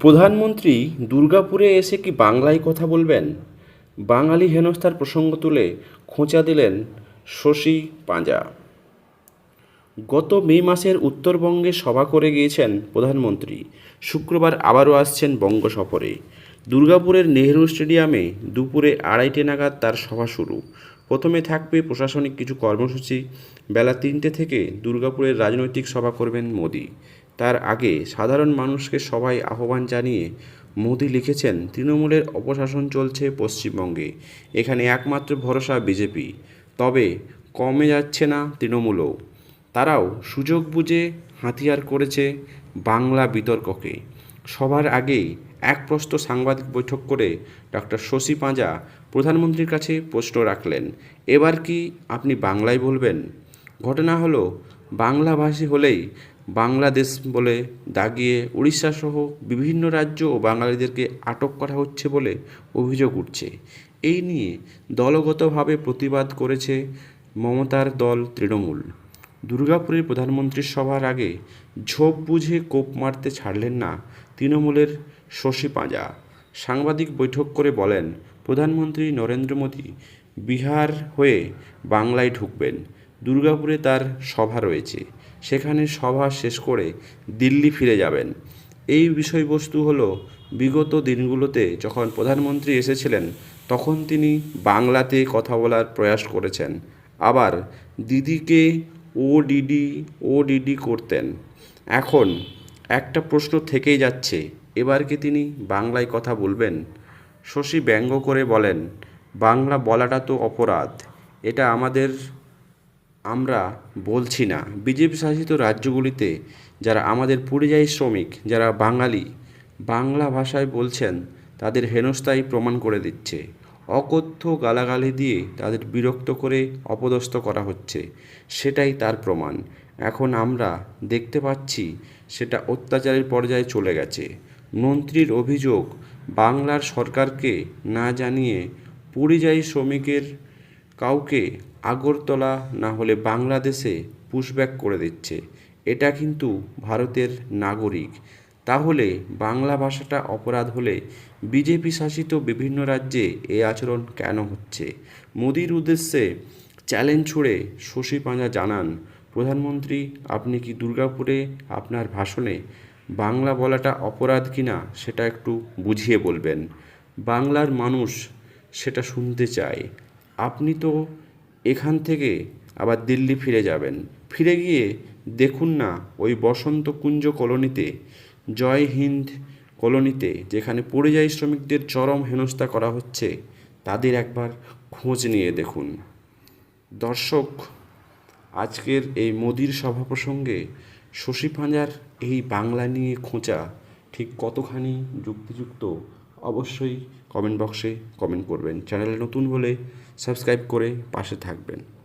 প্রধানমন্ত্রী দুর্গাপুরে এসে কি বাংলায় কথা বলবেন? বাঙালি হেনস্থার প্রসঙ্গ তুলে খোঁচা দিলেন শশী পাঁজা। গত মে মাসের উত্তরবঙ্গে সভা করে গিয়েছেন প্রধানমন্ত্রী। শুক্রবার আবারও আসছেন বঙ্গ সফরে। দুর্গাপুরের নেহেরু স্টেডিয়ামে দুপুরে আড়াইটে নাগাদ তার সভা শুরু। প্রথমে থাকবে প্রশাসনিক কিছু কর্মসূচি। বেলা তিনটে থেকে দুর্গাপুরের রাজনৈতিক সভা করবেন মোদি। তার আগে সাধারণ মানুষকে সবাই আহ্বান জানিয়ে মোদি লিখেছেন, তৃণমূলের অপশাসন চলছে পশ্চিমবঙ্গে। এখানে একমাত্র ভরসা বিজেপি। তবে কমে যাচ্ছে না তৃণমূলও। তারাও সুযোগ বুঝে হাতিয়ার করেছে বাংলা বিতর্ককে। সবার আগেই এক প্রস্ত সাংবাদিক বৈঠক করে ডক্টর শশী পাঁজা প্রধানমন্ত্রীর কাছে প্রশ্ন রাখলেন, এবার কি আপনি বাংলায় বলবেন? ঘটনা হলো, বাংলাভাষী হলেই বাংলাদেশ বলে দাগিয়ে উড়িষ্যা সহ বিভিন্ন রাজ্য ও বাঙালিদেরকে আটক করা হচ্ছে বলে অভিযোগ উঠছে। এই নিয়ে দলগতভাবে প্রতিবাদ করেছে মমতার দল তৃণমূল। দুর্গাপুরের প্রধানমন্ত্রীর সভার আগে ঝোপ বুঝে কোপ মারতে ছাড়লেন না তৃণমূলের শশী পাঁজা। সাংবাদিক বৈঠক করে বলেন, প্রধানমন্ত্রী নরেন্দ্র মোদী বিহার হয়ে বাংলায় ঢুকবেন। দুর্গাপুরে তার সভা রয়েছে। সেখানে সভা শেষ করে দিল্লি ফিরে যাবেন। এই বিষয়বস্তু হলো, বিগত দিনগুলোতে যখন প্রধানমন্ত্রী এসেছিলেন, তখন তিনি বাংলাতে কথা বলার প্রয়াস করেছেন। আবার দিদিকে ও ডিডি ও ডিডি করতেন। এখন একটা প্রশ্ন থেকেই যাচ্ছে, এবার কি তিনি বাংলায় কথা বলবেন? শশী ব্যঙ্গ করে বলেন, বাংলা বলাটা তো অপরাধ, এটা আমাদের আমরা বলছি না। বিজেপি শাসিত রাজ্যগুলিতে যারা আমাদের পরিযায়ী শ্রমিক, যারা বাঙালি, বাংলা ভাষায় বলছেন, তাদের হেনস্থাই প্রমাণ করে দিচ্ছে। অকথ্য গালাগালি দিয়ে তাদের বিরক্ত করে অপদস্থ করা হচ্ছে। সেটাই তার প্রমাণ। এখন আমরা দেখতে পাচ্ছি সেটা অত্যাচারের পর্যায়ে চলে গেছে। মন্ত্রীর অভিযোগ বাংলার সরকারকে না জানিয়ে পরিযায়ী শ্রমিকের কাউকে আগরতলা না হলে বাংলাদেশে পুশব্যাক করে দিচ্ছে। এটা কিন্তু ভারতের নাগরিক। তাহলে বাংলা ভাষাটা অপরাধ হলে বিজেপি শাসিত বিভিন্ন রাজ্যে এই আচরণ কেন হচ্ছে? মোদির উদ্দেশ্যে চ্যালেঞ্জ ছুড়ে শশী পাঁজা জানান, প্রধানমন্ত্রী, আপনি কি দুর্গাপুরে আপনার ভাষণে বাংলা বলাটা অপরাধ কিনা সেটা একটু বুঝিয়ে বলবেন। বাংলার মানুষ সেটা শুনতে চায়। আপনি তো এখান থেকে আবার দিল্লি ফিরে যাবেন। ফিরে গিয়ে দেখুন না ওই বসন্ত কুঞ্জ কলোনিতে, জয় হিন্দ কলোনিতে, যেখানে পরিযায়ী শ্রমিকদের চরম হেনস্থা করা হচ্ছে, তাদের একবার খোঁজ নিয়ে দেখুন। দর্শক, আজকের এই মোদির সভা প্রসঙ্গে শশী পাঁজার এই বাংলা নিয়ে খোঁচা ঠিক কতখানি যুক্তিযুক্ত অবশ্যই কমেন্ট বক্সে কমেন্ট করবেন। চ্যানেলে নতুন হলে সাবস্ক্রাইব করে পাশে থাকবেন।